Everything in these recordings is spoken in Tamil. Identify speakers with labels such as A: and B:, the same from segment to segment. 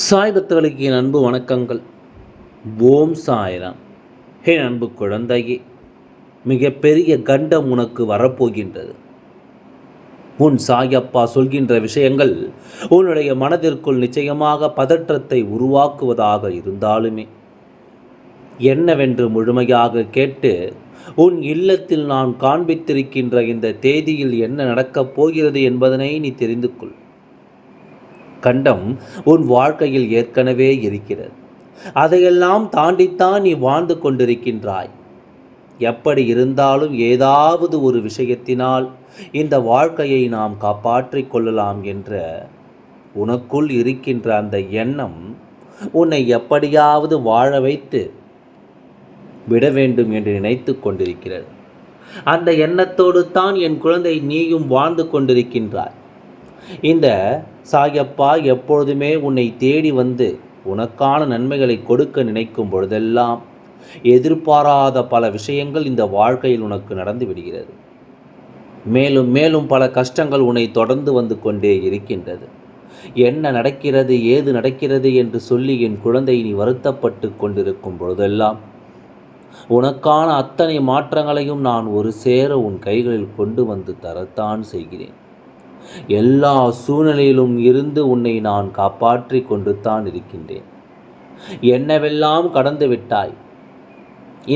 A: சாய் பக்தர்களுக்கு என் அன்பு வணக்கங்கள். ஓம் சாய்ராம். ஹே அன்பு குழந்தையே மிகப்பெரிய கண்டம் உனக்கு வரப்போகின்றது. உன் சாயப்பா சொல்கின்ற விஷயங்கள் உன்னுடைய மனதிற்குள் நிச்சயமாக பதற்றத்தை உருவாக்குவதாக இருந்தாலுமே என்னவென்று முழுமையாக கேட்டு உன் இல்லத்தில் நான் காண்பித்திருக்கின்ற இந்த தேதியில் என்ன நடக்கப் போகிறது என்பதனை நீ தெரிந்து கொள். கண்டம் உன் வாழ்க்கையில் ஏற்கனவே இருக்கிறது. அதையெல்லாம் தாண்டித்தான் நீ வாழ்ந்து கொண்டிருக்கின்றாய். எப்படி இருந்தாலும் ஏதாவது ஒரு விஷயத்தினால் இந்த வாழ்க்கையை நாம் காப்பாற்றிக் கொள்ளலாம் என்ற உனக்குள் இருக்கின்ற அந்த எண்ணம் உன்னை எப்படியாவது வாழ வைத்து விட வேண்டும் என்று நினைத்து கொண்டிருக்கிறது. அந்த எண்ணத்தோடு தான் என் குழந்தை நீயும் வாழ்ந்து கொண்டிருக்கின்றாய். இந்த சாயப்பா எப்பொழுதுமே உன்னை தேடி வந்து உனக்கான நன்மைகளை கொடுக்க நினைக்கும் பொழுதெல்லாம் எதிர்பாராத பல விஷயங்கள் இந்த வாழ்க்கையில் உனக்கு நடந்து விடுகிறது. மேலும் மேலும் பல கஷ்டங்கள் உன்னை தொடர்ந்து வந்து கொண்டே இருக்கின்றது. என்ன நடக்கிறது ஏது நடக்கிறது என்று சொல்லி என் குழந்தை நீ வருத்தப்பட்டு கொண்டிருக்கும் பொழுதெல்லாம் உனக்கான அத்தனை மாற்றங்களையும் நான் ஒரு சேர உன் கைகளில் கொண்டு வந்து தரத்தான் செய்கிறேன். எல்லா சூழ்நிலையிலும் இருந்து உன்னை நான் காப்பாற்றி கொண்டு தான் இருக்கின்றேன். என்னவெல்லாம் கடந்து விட்டாய்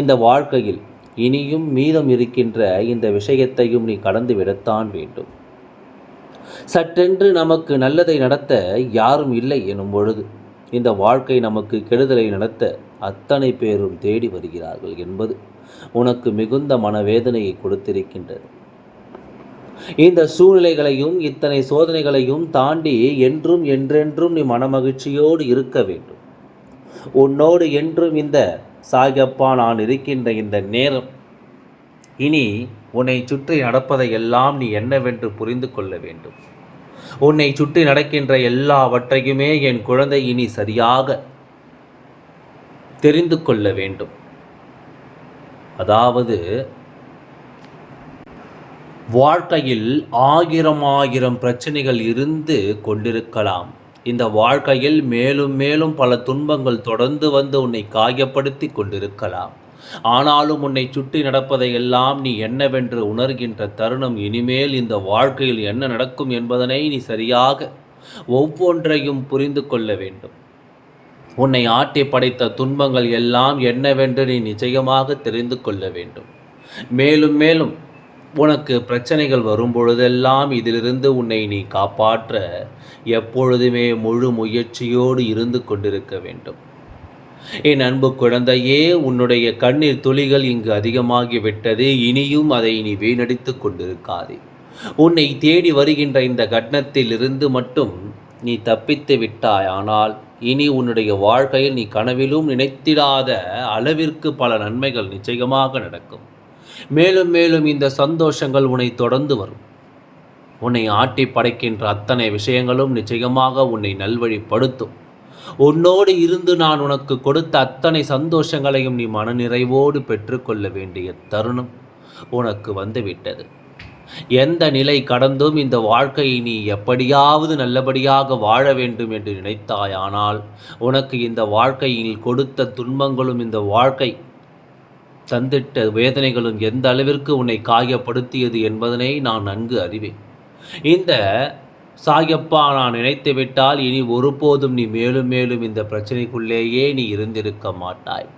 A: இந்த வாழ்க்கையில் இனியும் மீதம் இருக்கின்ற இந்த விஷயத்தையும் நீ கடந்து விடத்தான் வேண்டும். சற்றென்று நமக்கு நல்லதை நடத்த யாரும் இல்லை எனும் பொழுது இந்த வாழ்க்கை நமக்கு கெடுதலை நடத்த அத்தனை பேரும் தேடி வருகிறார்கள் என்பது உனக்கு மிகுந்த மனவேதனையை கொடுத்திருக்கின்றது. இந்த சூழ்நிலைகளையும் இத்தனை சோதனைகளையும் தாண்டி என்றும் என்றென்றும் நீ மனமகிழ்ச்சியோடு இருக்க வேண்டும். உன்னோடு என்றும் இந்த சாயப்பா நான் இருக்கின்ற இந்த நேரம். இனி உன்னை சுற்றி நடப்பதை எல்லாம் நீ என்னவென்று புரிந்து கொள்ள வேண்டும். உன்னை சுற்றி நடக்கின்ற எல்லாவற்றையுமே என் குழந்தை இனி சரியாக தெரிந்து கொள்ள வேண்டும். அதாவது வாழ்க்கையில் ஆயிரம் ஆயிரம் பிரச்சனைகள் இருந்து கொண்டிருக்கலாம். இந்த வாழ்க்கையில் மேலும் மேலும் பல துன்பங்கள் தொடர்ந்து வந்து உன்னை காயப்படுத்தி கொண்டிருக்கலாம். ஆனாலும் உன்னை சுற்றி நடப்பதை எல்லாம் நீ என்னவென்று உணர்கின்ற தருணம் இனிமேல் இந்த வாழ்க்கையில் என்ன நடக்கும் என்பதனை நீ சரியாக ஒவ்வொன்றையும் புரிந்து கொள்ள வேண்டும். உன்னை ஆட்டி படைத்த துன்பங்கள் எல்லாம் என்னவென்று நீ நிச்சயமாக தெரிந்து கொள்ள வேண்டும். மேலும் மேலும் உனக்கு பிரச்சனைகள் வரும்பொழுதெல்லாம் இதிலிருந்து உன்னை நீ காப்பாற்ற எப்பொழுதுமே முழு முயற்சியோடு இருந்து கொண்டிருக்க வேண்டும். என் அன்பு குழந்தையே உன்னுடைய கண்ணீர் துளிகள் இங்கு அதிகமாகிவிட்டது. இனியும் அதை நீ வீணடித்து கொண்டிருக்காதே. உன்னை தேடி வருகின்ற இந்த கட்டணத்தில் இருந்து மட்டும் நீ தப்பித்து விட்டாய் ஆனால் இனி உன்னுடைய வாழ்க்கையில் நீ கனவிலும் நினைத்திடாத அளவிற்கு பல நன்மைகள் நிச்சயமாக நடக்கும். மேலும் மேலும் இந்த சந்தோஷங்கள் உன்னை தொடர்ந்து வரும். உன்னை ஆட்டி படைக்கின்ற அத்தனை விஷயங்களும் நிச்சயமாக உன்னை நல்வழிப்படுத்தும். உன்னோடு இருந்து நான் உனக்கு கொடுத்த அத்தனை சந்தோஷங்களையும் நீ மனநிறைவோடு பெற்றுக்கொள்ள வேண்டிய தருணம் உனக்கு வந்துவிட்டது. எந்த நிலை கடந்தும் இந்த வாழ்க்கையை நீ எப்படியாவது நல்லபடியாக வாழ வேண்டும் என்று நினைத்தாயானால் உனக்கு இந்த வாழ்க்கையில் கொடுத்த துன்பங்களும் இந்த வாழ்க்கை தந்திட்ட வேதனைகளும் எந்த அளவிற்கு உன்னை காயப்படுத்தியது என்பதனை நான் நன்கு அறிவேன். இந்த சாயப்பா நான் நினைத்து விட்டால் இனி ஒருபோதும் நீ மேலும் மேலும் இந்த பிரச்சனைக்குள்ளேயே நீ இருந்திருக்க மாட்டாய்.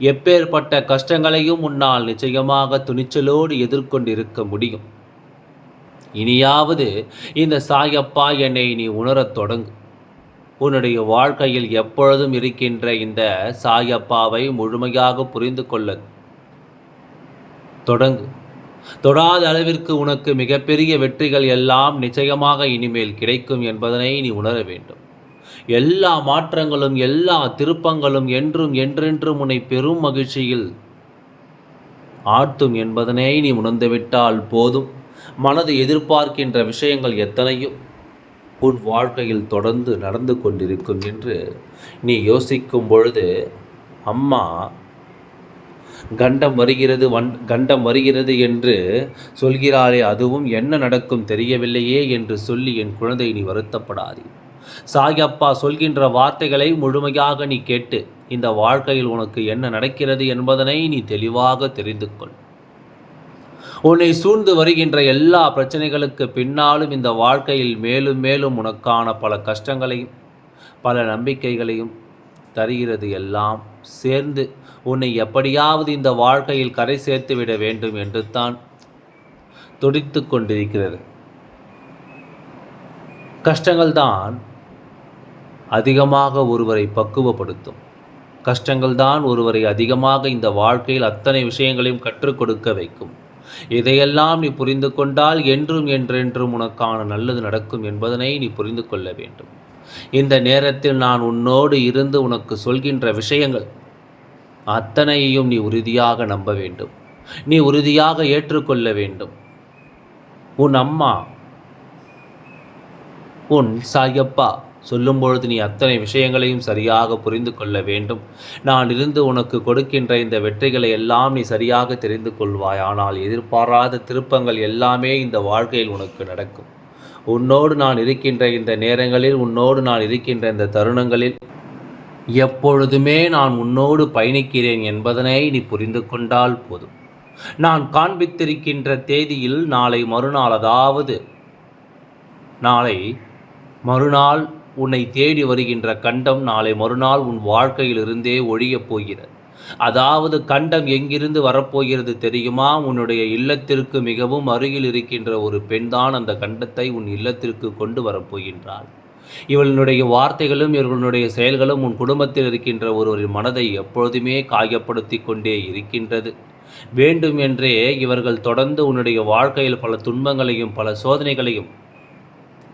A: எப்பேற்பட்ட கஷ்டங்களையும் உன்னால் நிச்சயமாக துணிச்சலோடு எதிர்கொண்டிருக்க முடியும். இனியாவது இந்த சாயப்பா என்னை நீ உணரத் தொடங்கு. உன்னுடைய வாழ்க்கையில் எப்பொழுதும் இருக்கின்ற இந்த சாயப்பாவை முழுமையாக புரிந்து கொள்ள. தொடங்கு. தொடாத அளவிற்கு உனக்கு மிகப்பெரிய வெற்றிகள் எல்லாம் நிச்சயமாக இனிமேல் கிடைக்கும் என்பதனை நீ உணர வேண்டும். எல்லா மாற்றங்களும் எல்லா திருப்பங்களும் என்றும் என்றென்றும் உன்னை பெரும் மகிழ்ச்சியில் ஆட்டும் என்பதனை நீ உணர்ந்துவிட்டால் போதும். மனது எதிர்பார்க்கின்ற விஷயங்கள் எத்தனையும் உன் வாழ்க்கையில் தொடர்ந்து நடந்து கொண்டிருக்கும் என்று நீ யோசிக்கும் பொழுது அம்மா கண்டம் வருகிறது வன் கண்டம் வருகிறது என்று சொல்கிறாரே அதுவும் என்ன நடக்கும் தெரியவில்லையே என்று சொல்லி என் குழந்தை நீ வருத்தப்படாதே. சாயப்பா சொல்கின்ற வார்த்தைகளை முழுமையாக நீ கேட்டு இந்த வாழ்க்கையில் உனக்கு என்ன நடக்கிறது என்பதனை நீ தெளிவாக தெரிந்து கொள். உன்னை சூழ்ந்து வருகின்ற எல்லா பிரச்சனைகளுக்கு பின்னாலும் இந்த வாழ்க்கையில் மேலும் மேலும் உனக்கான பல கஷ்டங்களையும் பல நம்பிக்கைகளையும் தருகிறது எல்லாம் சேர்ந்து உன்னை எப்படியாவது இந்த வாழ்க்கையில் கரை சேர்த்து விட வேண்டும் என்று தான் துடித்து கொண்டிருக்கிறது. கஷ்டங்கள் தான் அதிகமாக ஒருவரை பக்குவப்படுத்தும். கஷ்டங்கள் தான் ஒருவரை அதிகமாக இந்த வாழ்க்கையில் அத்தனை விஷயங்களையும் கற்றுக் கொடுக்க வைக்கும். இதையெல்லாம் நீ புரிந்து கொண்டால் என்றும் என்றென்றும் உனக்கான நல்லது நடக்கும் என்பதனை நீ புரிந்து கொள்ள வேண்டும். இந்த நேரத்தில் நான் உன்னோடு இருந்து உனக்கு சொல்கின்ற விஷயங்கள் அத்தனையையும் நீ உறுதியாக நம்ப வேண்டும். நீ உறுதியாக ஏற்றுக்கொள்ள வேண்டும். உன் அம்மா உன் சாயப்பா சொல்லும் பொழுது நீ அத்தனை விஷயங்களையும் சரியாக புரிந்து கொள்ள வேண்டும். நான் இருந்து உனக்கு கொடுக்கின்ற இந்த வெற்றிகளை எல்லாம் நீ சரியாக தெரிந்து கொள்வாய். ஆனால் எதிர்பாராத திருப்பங்கள் எல்லாமே இந்த வாழ்க்கையில் உனக்கு நடக்கும். உன்னோடு நான் இருக்கின்ற இந்த நேரங்களில் உன்னோடு நான் இருக்கின்ற இந்த தருணங்களில் எப்பொழுதுமே நான் உன்னோடு பயணிக்கிறேன் என்பதனை நீ புரிந்து கொண்டால் போதும். நான் காண்பித்திருக்கின்ற தேதியில் நாளை மறுநாள் அதாவது நாளை மறுநாள் உன்னை தேடி வருகின்ற கண்டம் நாளை மறுநாள் உன் வாழ்க்கையிலிருந்தே ஒழியப் போகிறது. அதாவது கண்டம் எங்கிருந்து வரப்போகிறது தெரியுமா? உன்னுடைய இல்லத்திற்கு மிகவும் அருகில் இருக்கின்ற ஒரு பெண்தான் அந்த கண்டத்தை உன் இல்லத்திற்கு கொண்டு வரப்போகின்றாள். இவளுடைய வார்த்தைகளும் இவர்களுடைய செயல்களும் உன் குடும்பத்தில் இருக்கின்ற ஒருவரின் மனதை எப்பொழுதுமே காயப்படுத்தி கொண்டே இருக்கின்றது. வேண்டும் என்றே இவர்கள் தொடர்ந்து உன்னுடைய வாழ்க்கையில் பல துன்பங்களையும் பல சோதனைகளையும்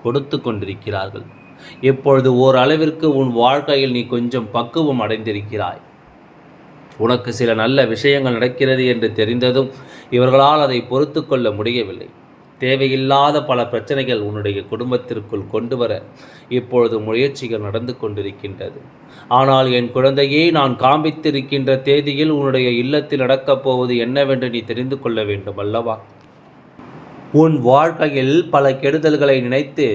A: கொடுத்து கொண்டிருக்கிறார்கள். இப்பொழுது ஓரளவிற்கு உன் வாழ்க்கையில் நீ கொஞ்சம் பக்குவம் அடைந்திருக்கிறாய். உனக்கு சில நல்ல விஷயங்கள் நடக்கிறது என்று தெரிந்ததும் இவர்களால் அதை பொறுத்து கொள்ள முடியவில்லை. தேவையில்லாத பல பிரச்சனைகள் உன்னுடைய குடும்பத்திற்குள் கொண்டு வர இப்பொழுது முயற்சிகள் நடந்து கொண்டிருக்கின்றது. ஆனால் என் குழந்தையே நான் காண்பித்திருக்கின்ற தேதியில் உன்னுடைய இல்லத்தில் நடக்கப் போவது என்னவென்று நீ தெரிந்து கொள்ள வேண்டும் அல்லவா? உன் வாழ்க்கையில் பல கெடுதல்களை நினைத்து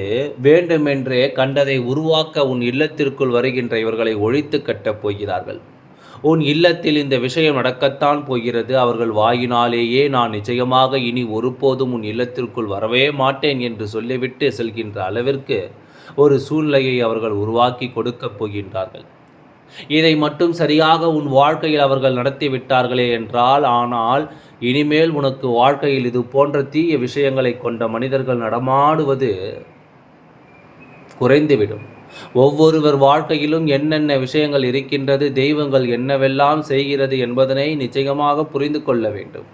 A: வேண்டுமென்றே கண்டதை உருவாக்க உன் இல்லத்திற்குள் வருகின்ற இவர்களை ஒழித்து கட்டப் போகிறார்கள். உன் இல்லத்தில் இந்த விஷயம் நடக்கத்தான் போகிறது. அவர்கள் வாயினாலேயே நான் நிச்சயமாக இனி ஒருபோதும் உன் இல்லத்திற்குள் வரவே மாட்டேன் என்று சொல்லிவிட்டு செல்கின்ற அளவிற்கு ஒரு சூழ்நிலையை அவர்கள் உருவாக்கி கொடுக்கப் போகின்றார்கள். இதை மட்டும் சரியாக உன் வாழ்க்கையில் அவர்கள் நடத்திவிட்டார்களே என்றால் ஆனால் இனிமேல் உனக்கு வாழ்க்கையில் இது போன்ற தீய விஷயங்களை கொண்ட மனிதர்கள் நடமாடுவது குறைந்துவிடும். ஒவ்வொருவர் வாழ்க்கையிலும் என்னென்ன விஷயங்கள் இருக்கின்றது தெய்வங்கள் என்னவெல்லாம் செய்கிறது என்பதனை நிச்சயமாக புரிந்து கொள்ள வேண்டும்.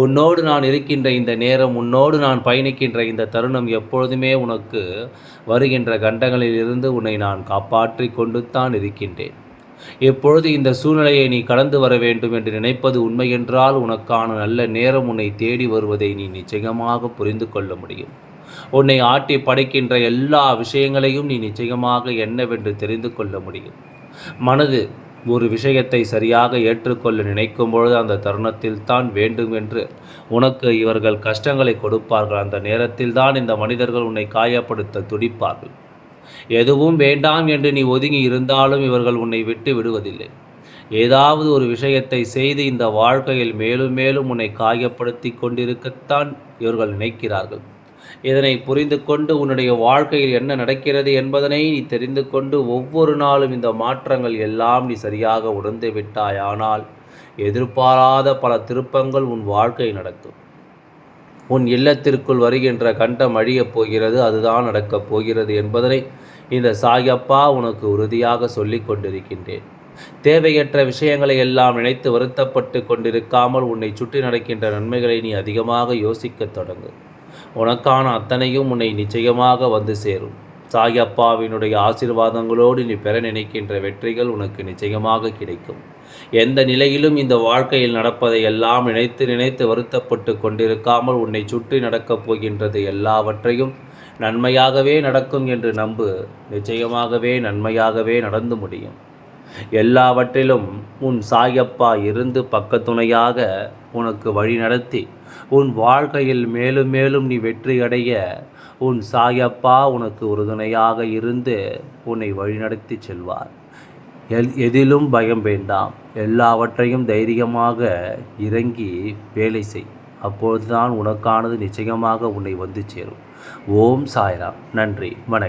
A: உன்னோடு நான் இருக்கின்ற இந்த நேரம் உன்னோடு நான் பயணிக்கின்ற இந்த தருணம் எப்பொழுதுமே உனக்கு வருகின்ற கண்டங்களிலிருந்து உன்னை நான் காப்பாற்றி கொண்டு தான் இருக்கின்றேன். எப்பொழுது இந்த சூழ்நிலையை நீ கடந்து வர வேண்டும் என்று நினைப்பது உண்மையென்றால் உனக்கான நல்ல நேரம் உன்னை தேடி வருவதை நீ நிச்சயமாக புரிந்து கொள்ள முடியும். உன்னை ஆட்டி படைக்கின்ற எல்லா விஷயங்களையும் நீ நிச்சயமாக என்னவென்று தெரிந்து கொள்ள முடியும். மனது ஒரு விஷயத்தை சரியாக ஏற்றுக்கொள்ள நினைக்கும் பொழுது அந்த தருணத்தில் தான் வேண்டும் என்று. உனக்கு இவர்கள் கஷ்டங்களை கொடுப்பார்கள். அந்த நேரத்தில் தான் இந்த மனிதர்கள் உன்னை காயப்படுத்த துடிப்பார்கள். எதுவும் வேண்டாம் என்று நீ ஒதுங்கி இருந்தாலும் இவர்கள் உன்னை விட்டு விடுவதில்லை. ஏதாவது ஒரு விஷயத்தை செய்து இந்த வாழ்க்கையில் மேலும் மேலும் உன்னை காயப்படுத்தி கொண்டிருக்கத்தான் இவர்கள் நினைக்கிறார்கள். இதனை புரிந்து கொண்டு உன்னுடைய வாழ்க்கையில் என்ன நடக்கிறது என்பதனை நீ தெரிந்து கொண்டு ஒவ்வொரு நாளும் இந்த மாற்றங்கள் எல்லாம் நீ சரியாக உணர்ந்து விட்டாய் ஆனால் எதிர்பாராத பல திருப்பங்கள் உன் வாழ்க்கை நடக்கும். உன் இல்லத்திற்குள் வருகின்ற கண்டம் அழியப் போகிறது அதுதான் நடக்கப் போகிறது என்பதனை இந்த சாயப்பா உனக்கு உறுதியாக சொல்லிக் கொண்டிருக்கின்றேன். தேவையற்ற விஷயங்களை எல்லாம் நினைத்து வருத்தப்பட்டு கொண்டிருக்காமல் உன்னை சுற்றி நடக்கின்ற நன்மைகளை நீ அதிகமாக யோசிக்கத் தொடங்கு. உனக்கான அத்தனையும் உன்னை நிச்சயமாக வந்து சேரும். சாயப்பாவினுடைய ஆசிர்வாதங்களோடு நீ பெற நினைக்கின்ற வெற்றிகள் உனக்கு நிச்சயமாக கிடைக்கும். எந்த நிலையிலும் இந்த வாழ்க்கையில் நடப்பதை எல்லாம் நினைத்து நினைத்து வருத்தப்பட்டு கொண்டிருக்காமல் உன்னை சுற்றி நடக்கப் போகின்றது எல்லாவற்றையும் நன்மையாகவே நடக்கும் என்று நம்பு. நிச்சயமாகவே நன்மையாகவே நடந்து முடியும். எல்லாவற்றிலும் உன் சாயப்பா இருந்து பக்கத்துணையாக உனக்கு வழி நடத்தி உன் வாழ்க்கையில் மேலும் மேலும் நீ வெற்றியடைய உன் சாயப்பா உனக்கு உறுதுணையாக இருந்து உன்னை வழிநடத்தி செல்வார். எல் எதிலும் பயம் வேண்டாம். எல்லாவற்றையும் தைரியமாக இறங்கி வேலை செய். அப்பொழுதுதான் உனக்கானது நிச்சயமாக உன்னை வந்து சேரும். ஓம் சாய்ராம். நன்றி. வணக்கம்.